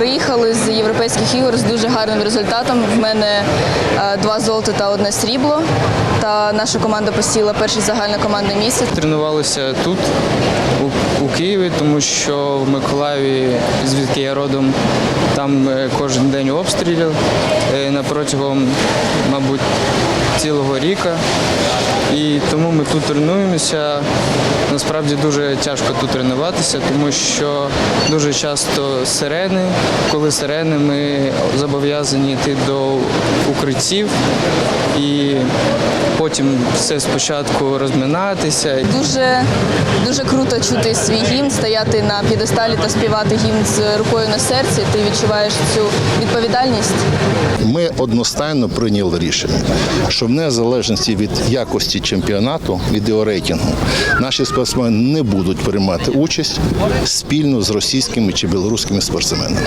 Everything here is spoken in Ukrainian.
приїхали з європейських ігор з дуже гарним результатом. В мене е, два золота та одне срібло. Та наша команда посіла перше загальне командне місце. Тренувалися тут, у, Києві, тому що в Миколаєві, звідки я родом, там е, кожен день обстрілів е, на протягом, мабуть, цілого ріка. І тому ми тут тренуємося. Насправді дуже тяжко тут тренуватися, тому що дуже часто сирени. Коли сирени, ми зобов'язані йти до укриттів і потім все спочатку розминатися. Дуже дуже круто чути свій гімн, стояти на п'єдесталі та співати гімн з рукою на серці. Ти відчуваєш цю відповідальність. Ми одностайно прийняли рішення, що в незалежності від якості чемпіонату, від наші спортсмени не будуть приймати участь спільно з російськими чи білоруськими спортсменами.